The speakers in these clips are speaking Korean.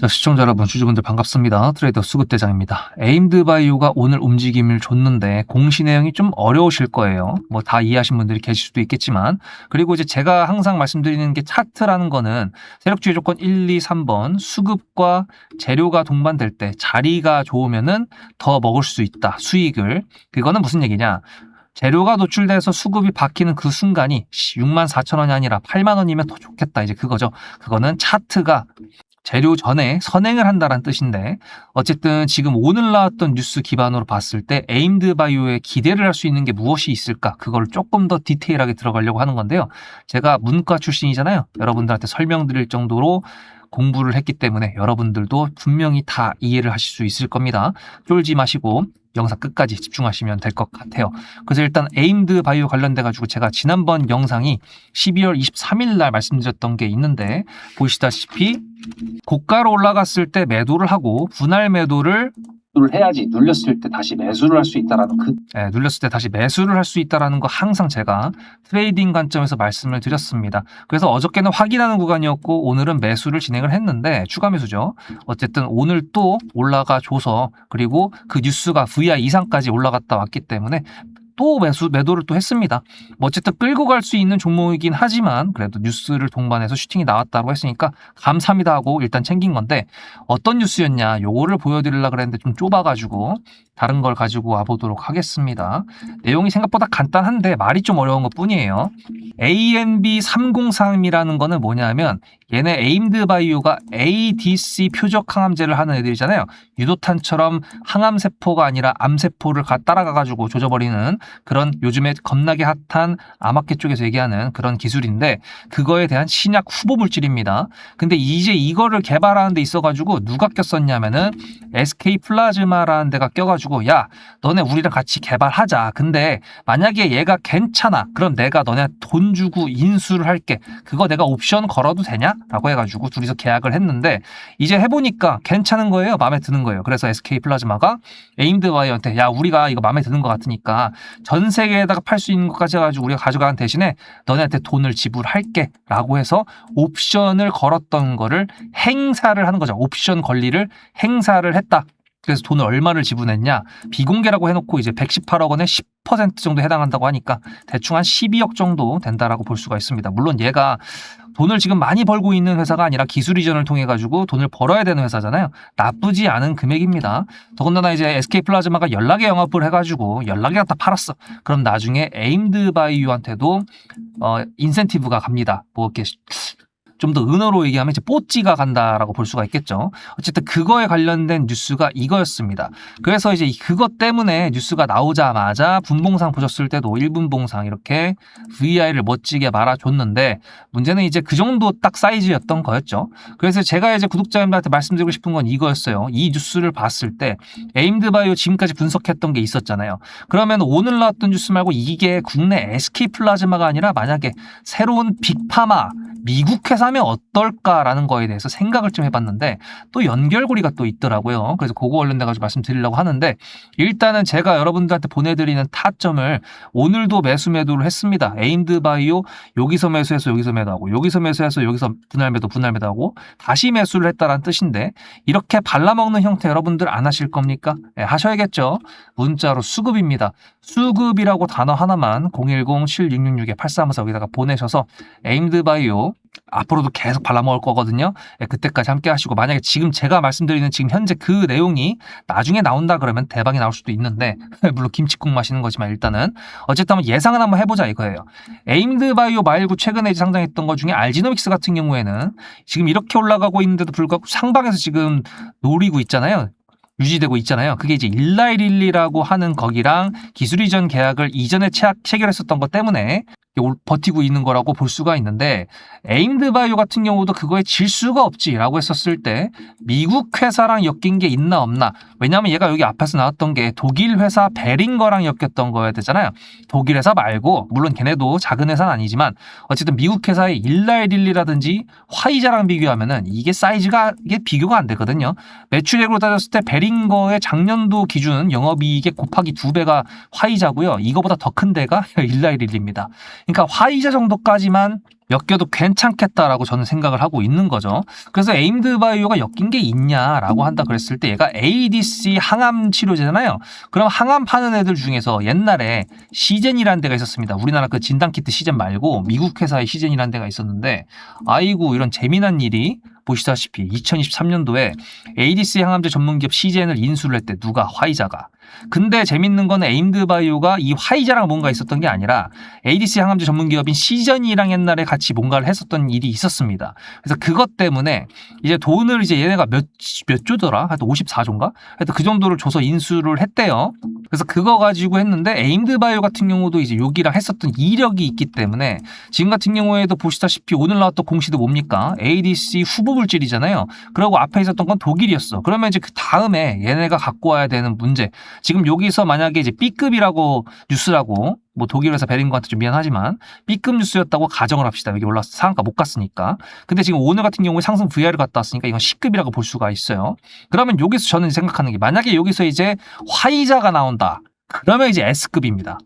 자, 시청자 여러분, 주주분들 반갑습니다. 트레이더 수급대장입니다. 에임드 바이오가 오늘 움직임을 줬는데 공시 내용이 좀 어려우실 거예요. 뭐 다 이해하신 분들이 계실 수도 있겠지만 그리고 이제 제가 항상 말씀드리는 게 차트라는 거는 세력주의 조건 1, 2, 3번 수급과 재료가 동반될 때 자리가 좋으면은 더 먹을 수 있다. 수익을. 그거는 무슨 얘기냐? 재료가 노출돼서 수급이 바뀌는 그 순간이 6만 4천 원이 아니라 8만 원이면 더 좋겠다. 이제 그거죠. 그거는 차트가 재료 전에 선행을 한다는 뜻인데 어쨌든 지금 오늘 나왔던 뉴스 기반으로 봤을 때 에임드 바이오에 기대를 할 수 있는 게 무엇이 있을까 그걸 조금 더 디테일하게 들어가려고 하는 건데요. 제가 문과 출신이잖아요. 여러분들한테 설명드릴 정도로 공부를 했기 때문에 여러분들도 분명히 다 이해를 하실 수 있을 겁니다. 쫄지 마시고 영상 끝까지 집중하시면 될 것 같아요. 그래서 일단 에임드 바이오 관련돼 가지고 제가 지난번 영상이 12월 23일 날 말씀드렸던 게 있는데 보시다시피 고가로 올라갔을 때 매도를 하고 분할 매도를 를 해야지 눌렸을 때 다시 매수를 할 수 있다라는 그 예, 눌렸을 때 다시 매수를 할 수 있다라는 거 항상 제가 트레이딩 관점에서 말씀을 드렸습니다. 그래서 어저께는 확인하는 구간이었고 오늘은 매수를 진행을 했는데 추가 매수죠. 어쨌든 오늘 또 올라가 줘서 그리고 그 뉴스가 VI 이상까지 올라갔다 왔기 때문에 또 매수 매도를 또 했습니다. 뭐 어쨌든 끌고 갈 수 있는 종목이긴 하지만 그래도 뉴스를 동반해서 슈팅이 나왔다고 했으니까 감사합니다 하고 일단 챙긴 건데 어떤 뉴스였냐 요거를 보여드리려고 그랬는데 좀 좁아가지고 다른 걸 가지고 와보도록 하겠습니다. 내용이 생각보다 간단한데 말이 좀 어려운 것 뿐이에요. ANB 303이라는 거는 뭐냐면 얘네 에임드 바이오가 ADC 표적 항암제를 하는 애들이잖아요. 유도탄처럼 항암 세포가 아니라 암 세포를 가- 따라가 가지고 조져버리는 그런 요즘에 겁나게 핫한 아마켓 쪽에서 얘기하는 그런 기술인데 그거에 대한 신약 후보 물질입니다. 근데 이제 이거를 개발하는 데 있어 가지고 누가 꼈었냐면은 SK 플라즈마라는 데가 껴 가지고 야 너네 우리랑 같이 개발하자. 근데 만약에 얘가 괜찮아. 그럼 내가 너네 돈 주고 인수를 할게. 그거 내가 옵션 걸어도 되냐? 라고 해가지고 둘이서 계약을 했는데 이제 해보니까 괜찮은 거예요. 마음에 드는 거예요. 그래서 SK 플라즈마가 에임드 바이오한테 야 우리가 이거 마음에 드는 것 같으니까 전 세계에다가 팔 수 있는 것까지 해가지고 우리가 가져가는 대신에 너네한테 돈을 지불할게 라고 해서 옵션을 걸었던 거를 행사를 하는 거죠. 옵션 권리를 행사를 했다. 그래서 돈을 얼마를 지불했냐 비공개라고 해놓고 이제 118억 원에 10% 정도 해당한다고 하니까 대충 한 12억 정도 된다라고 볼 수가 있습니다. 물론 얘가 돈을 지금 많이 벌고 있는 회사가 아니라 기술 이전을 통해 가지고 돈을 벌어야 되는 회사잖아요. 나쁘지 않은 금액입니다. 더군다나 이제 SK 플라즈마가 연락에 영업을 해가지고 연락에 갖다 팔았어. 그럼 나중에 에임드 바이유한테도 어 인센티브가 갑니다. 뭐 이렇게 좀 더 은어로 얘기하면 이제 뽀찌가 간다라고 볼 수가 있겠죠. 어쨌든 그거에 관련된 뉴스가 이거였습니다. 그래서 이제 그것 때문에 뉴스가 나오자마자 분봉상 보셨을 때도 1분 봉상 이렇게 VI를 멋지게 말아줬는데 문제는 이제 그 정도 딱 사이즈였던 거였죠. 그래서 제가 이제 구독자님들한테 말씀드리고 싶은 건 이거였어요. 이 뉴스를 봤을 때 에임드 바이오 지금까지 분석했던 게 있었잖아요. 그러면 오늘 나왔던 뉴스 말고 이게 국내 SK 플라즈마가 아니라 만약에 새로운 빅파마 미국 회사면 어떨까라는 거에 대해서 생각을 좀 해봤는데 또 연결고리가 또 있더라고요. 그래서 그거 관련돼 가지고 말씀드리려고 하는데 일단은 제가 여러분들한테 보내드리는 타점을 오늘도 매수 매도를 했습니다. 에임드 바이오 여기서 매수해서 여기서 매도하고 여기서 매수해서 여기서 분할 매도 분할 매도하고 다시 매수를 했다라는 뜻인데 이렇게 발라먹는 형태 여러분들 안 하실 겁니까? 네, 하셔야겠죠. 문자로 수급입니다. 수급이라고 단어 하나만 010-7666-8354 여기다가 보내셔서 에임드 바이오 앞으로도 계속 발라먹을 거거든요. 예, 그때까지 함께 하시고 만약에 지금 제가 말씀드리는 지금 현재 그 내용이 나중에 나온다 그러면 대박이 나올 수도 있는데 물론 김치국 마시는 거지만 일단은 어쨌든 한번 예상은 한번 해보자 이거예요. 에임드 바이오 말고 최근에 상장했던 것 중에 알지노믹스 같은 경우에는 지금 이렇게 올라가고 있는데도 불구하고 상방에서 지금 노리고 있잖아요. 유지되고 있잖아요. 그게 이제 일라이릴리라고 하는 거기랑 기술 이전 계약을 이전에 체, 체결했었던 것 때문에 올- 버티고 있는 거라고 볼 수가 있는데 에임드 바이오 같은 경우도 그거에 질 수가 없지라고 했었을 때 미국 회사랑 엮인 게 있나 없나. 왜냐하면 얘가 여기 앞에서 나왔던 게 독일 회사 베링거랑 엮였던 거야 되잖아요. 독일 회사 말고 물론 걔네도 작은 회사는 아니지만 어쨌든 미국 회사의 일라이릴리라든지 화이자랑 비교하면은 이게 사이즈가 이게 비교가 안 되거든요. 매출액으로 따졌을 때 베링거의 작년도 기준 영업이익의 곱하기 두 배가 화이자고요. 이거보다 더 큰 데가 일라이릴리입니다 그러니까 화이자 정도까지만 엮여도 괜찮겠다라고 저는 생각을 하고 있는 거죠. 그래서 에임드 바이오가 엮인 게 있냐라고 한다 그랬을 때 얘가 ADC 항암 치료제잖아요. 그럼 항암 파는 애들 중에서 옛날에 시젠이라는 데가 있었습니다. 우리나라 그 진단키트 시젠 말고 미국 회사의 시젠이라는 데가 있었는데 아이고 이런 재미난 일이 보시다시피 2023년도에 ADC 항암제 전문기업 시젠을 인수를 했대 누가 화이자가 근데 재밌는 거는 에임드 바이오가 이 화이자랑 뭔가 있었던 게 아니라 ADC 항암제 전문기업인 시전이랑 옛날에 같이 뭔가를 했었던 일이 있었습니다. 그래서 그것 때문에 이제 돈을 이제 얘네가 몇, 몇 조더라? 하여튼 54조인가? 하여튼 그 정도를 줘서 인수를 했대요. 그래서 그거 가지고 했는데 에임드 바이오 같은 경우도 이제 여기랑 했었던 이력이 있기 때문에 지금 같은 경우에도 보시다시피 오늘 나왔던 공시도 뭡니까? ADC 후보 물질이잖아요. 그리고 앞에 있었던 건 독일이었어. 그러면 이제 그 다음에 얘네가 갖고 와야 되는 문제. 지금 여기서 만약에 이제 B급이라고 뉴스라고 뭐 독일 회사 베링거한테 좀 미안하지만 B급 뉴스였다고 가정을 합시다. 여기 올라서 상한가 못 갔으니까. 근데 지금 오늘 같은 경우에 상승 VR을 갔다 왔으니까 이건 C급이라고 볼 수가 있어요. 그러면 여기서 저는 생각하는 게 만약에 여기서 이제 화이자가 나온다. 그러면 이제 S급입니다.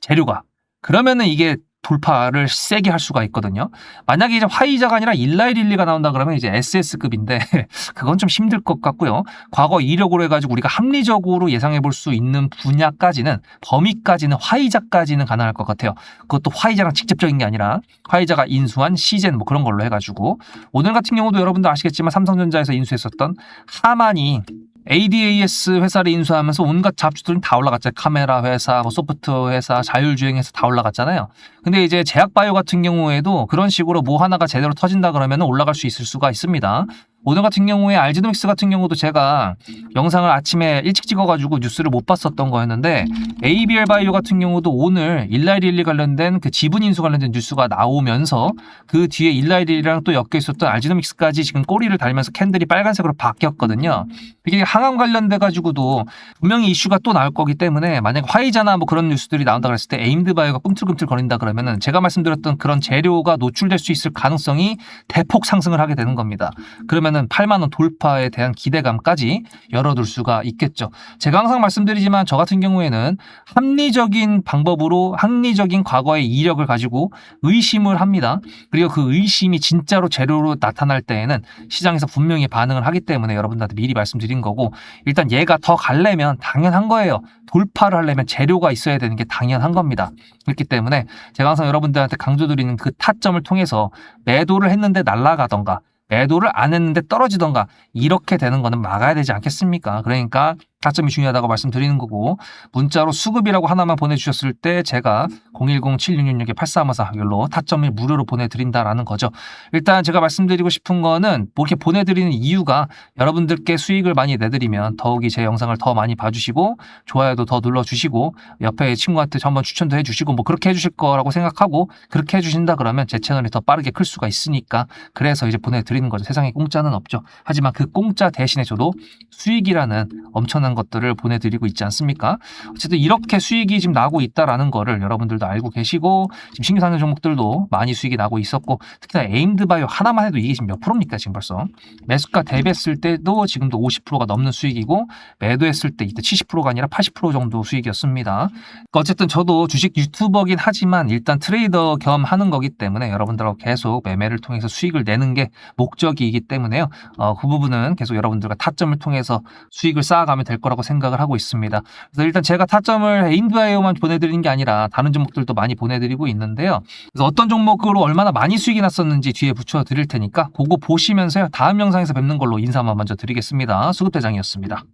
재료가. 그러면은 이게 돌파를 세게 할 수가 있거든요. 만약에 이제 화이자가 아니라 일라이릴리가 나온다 그러면 이제 SS급인데 그건 좀 힘들 것 같고요. 과거 이력으로 해가지고 우리가 합리적으로 예상해 볼 수 있는 분야까지는 범위까지는 화이자까지는 가능할 것 같아요. 그것도 화이자랑 직접적인 게 아니라 화이자가 인수한 시젠 뭐 그런 걸로 해가지고 오늘 같은 경우도 여러분들 아시겠지만 삼성전자에서 인수했었던 하만이 ADAS 회사를 인수하면서 온갖 잡주들은 다 올라갔잖아요. 카메라 회사, 뭐 소프트 회사, 자율주행 회사 다 올라갔잖아요. 근데 이제 제약바이오 같은 경우에도 그런 식으로 뭐 하나가 제대로 터진다 그러면 올라갈 수 있을 수가 있습니다. 오늘 같은 경우에 알지노믹스 같은 경우도 제가 영상을 아침에 일찍 찍어가지고 뉴스를 못 봤었던 거였는데 ABL 바이오 같은 경우도 오늘 일라이릴리 관련된 그 지분 인수 관련된 뉴스가 나오면서 그 뒤에 일라이릴리랑 또 엮여 있었던 알지노믹스까지 지금 꼬리를 달면서 캔들이 빨간색으로 바뀌었거든요. 이게 항암 관련돼 가지고도 분명히 이슈가 또 나올 거기 때문에 만약 화이자나 뭐 그런 뉴스들이 나온다 그랬을 때 에임드 바이오가 꿈틀꿈틀 거린다 그러면은 제가 말씀드렸던 그런 재료가 노출될 수 있을 가능성이 대폭 상승을 하게 되는 겁니다. 그러면 은 8만 원 돌파에 대한 기대감까지 열어둘 수가 있겠죠. 제가 항상 말씀드리지만 저 같은 경우에는 합리적인 방법으로 합리적인 과거의 이력을 가지고 의심을 합니다. 그리고 그 의심이 진짜로 재료로 나타날 때에는 시장에서 분명히 반응을 하기 때문에 여러분들한테 미리 말씀드린 거고 일단 얘가 더 갈려면 당연한 거예요. 돌파를 하려면 재료가 있어야 되는 게 당연한 겁니다. 그렇기 때문에 제가 항상 여러분들한테 강조드리는 그 타점을 통해서 매도를 했는데 날아가던가 매도를 안 했는데 떨어지던가 이렇게 되는 거는 막아야 되지 않겠습니까? 그러니까 타점이 중요하다고 말씀드리는 거고 문자로 수급이라고 하나만 보내주셨을 때 제가 010-7666-8354 이걸로 타점을 무료로 보내드린다라는 거죠. 일단 제가 말씀드리고 싶은 거는 뭐 이렇게 보내드리는 이유가 여러분들께 수익을 많이 내드리면 더욱이 제 영상을 더 많이 봐주시고 좋아요도 더 눌러주시고 옆에 친구한테 한번 추천도 해주시고 뭐 그렇게 해주실 거라고 생각하고 그렇게 해주신다 그러면 제 채널이 더 빠르게 클 수가 있으니까 그래서 이제 보내드리는 거죠. 세상에 공짜는 없죠. 하지만 그 공짜 대신에 저도 수익이라는 엄청난 것들을 보내드리고 있지 않습니까? 어쨌든 이렇게 수익이 지금 나고 있다라는 거를 여러분들도 알고 계시고 지금 신규 상승 종목들도 많이 수익이 나고 있었고 특히나 에임드 바이오 하나만 해도 이게 지금 몇 프로입니까 지금 벌써 매수가 대비했을 때도 지금도 50%가 넘는 수익이고 매도했을 때 이때 70%가 아니라 80% 정도 수익이었습니다. 그러니까 어쨌든 저도 주식 유튜버긴 하지만 일단 트레이더 겸 하는 거기 때문에 여러분들하고 계속 매매를 통해서 수익을 내는 게 목적이기 때문에요. 어, 그 부분은 계속 여러분들과 타점을 통해서 수익을 쌓아가면 될 거라고 생각을 하고 있습니다. 그래서 일단 제가 타점을 인드바이오만 보내드리는 게 아니라 다른 종목들도 많이 보내드리고 있는데요. 그래서 어떤 종목으로 얼마나 많이 수익이 났었는지 뒤에 붙여드릴 테니까 그거 보시면서요. 다음 영상에서 뵙는 걸로 인사만 먼저 드리겠습니다. 수급대장이었습니다.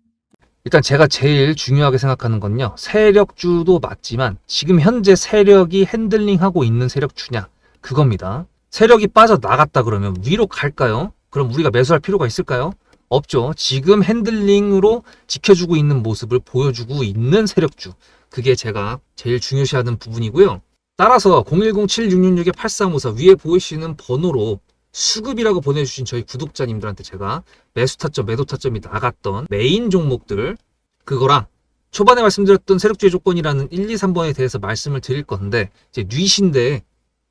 일단 제가 제일 중요하게 생각하는 건요. 세력주도 맞지만 지금 현재 세력이 핸들링하고 있는 세력주냐 그겁니다. 세력이 빠져나갔다 그러면 위로 갈까요? 그럼 우리가 매수할 필요가 있을까요? 없죠. 지금 핸들링으로 지켜주고 있는 모습을 보여주고 있는 세력주. 그게 제가 제일 중요시하는 부분이고요. 따라서 010-7666-8354 위에 보이시는 번호로 수급이라고 보내주신 저희 구독자님들한테 제가 매수 타점, 매도 타점이 나갔던 메인 종목들 그거랑 초반에 말씀드렸던 세력주의 조건이라는 1, 2, 3번에 대해서 말씀을 드릴 건데 이제 뉘신데